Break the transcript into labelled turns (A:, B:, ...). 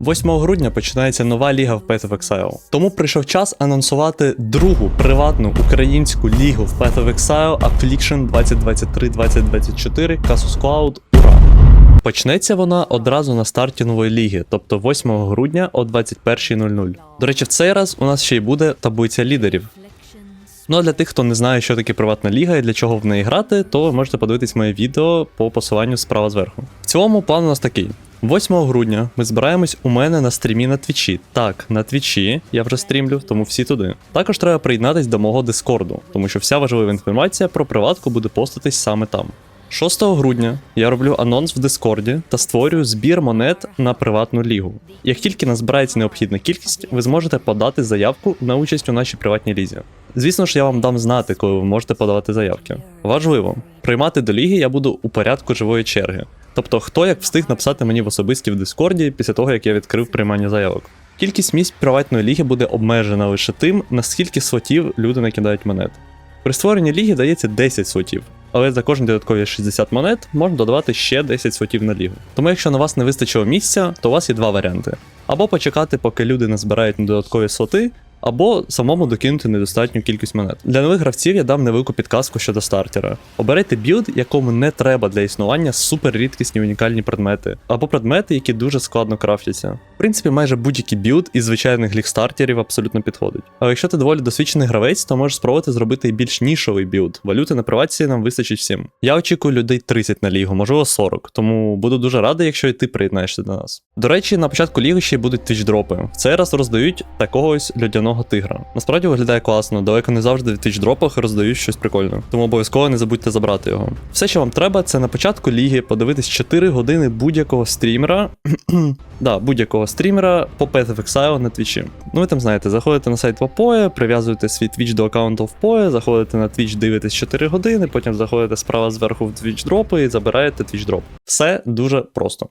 A: 8 грудня починається нова ліга в Path of Exile. Тому прийшов час анонсувати другу приватну українську лігу в Path of Exile Affliction 2023-2024 Casus Cloud Ура! Почнеться вона одразу на старті нової ліги, тобто 8 грудня о 21.00. До речі, в цей раз у нас ще й буде таблиця лідерів. Ну а для тих, хто не знає, що таке приватна ліга і для чого в неї грати, то можете подивитись моє відео по посиланню справа зверху. В цілому план у нас такий. 8 грудня ми збираємось у мене на стрімі на твічі. Так, на твічі я вже стрімлю, тому всі туди. Також треба приєднатись до мого дискорду, тому що вся важлива інформація про приватку буде постатись саме там. 6 грудня я роблю анонс в Дискорді та створюю збір монет на приватну лігу. Як тільки назбирається необхідна кількість, ви зможете подати заявку на участь у нашій приватній лізі. Звісно ж, я вам дам знати, коли ви можете подавати заявки. Важливо, приймати до ліги я буду у порядку живої черги. Тобто, хто як встиг написати мені в особисті в Дискорді після того, як я відкрив приймання заявок. Кількість місць приватної ліги буде обмежена лише тим, наскільки слотів люди накидають монет. При створенні ліги дається 10 слотів, але за кожні додаткові 60 монет можна додавати ще 10 слотів на лігу. Тому якщо на вас не вистачило місця, то у вас є два варіанти: або почекати, поки люди назбирають на додаткові слоти, або самому докинути недостатню кількість монет. Для нових гравців я дам невелику підказку щодо стартера. Оберете білд, якому не треба для існування суперрідкісні унікальні предмети, або предмети, які дуже складно крафтяться. В принципі, майже будь-який білд із звичайних ліг-стартерів абсолютно підходить. Але якщо ти доволі досвідчений гравець, то можеш спробувати зробити і більш нішовий білд. Валюти на приватці нам вистачить всім. Я очікую людей 30 на лігу, можливо 40, тому буду дуже радий, якщо і ти приєднаєшся до нас. До речі, на початку ліги ще будуть твічдропи. В цей раз роздають такого ось льодяного тигра. Насправді виглядає класно, далеко не завжди в твічдропах роздають щось прикольне. Тому обов'язково не забудьте забрати його. Все, що вам треба, це на початку ліги подивитись 4 години будь-якого стрімера. да, будь-якого стрімера по Path of Exile на твічі. Ну ви там знаєте, заходите на сайт Вапоє, прив'язуєте свій твіч до аккаунту Впоє, заходите на твіч, дивитесь 4 години, потім заходите справа зверху в твіч дропи і забираєте твіч дроп. Все дуже просто.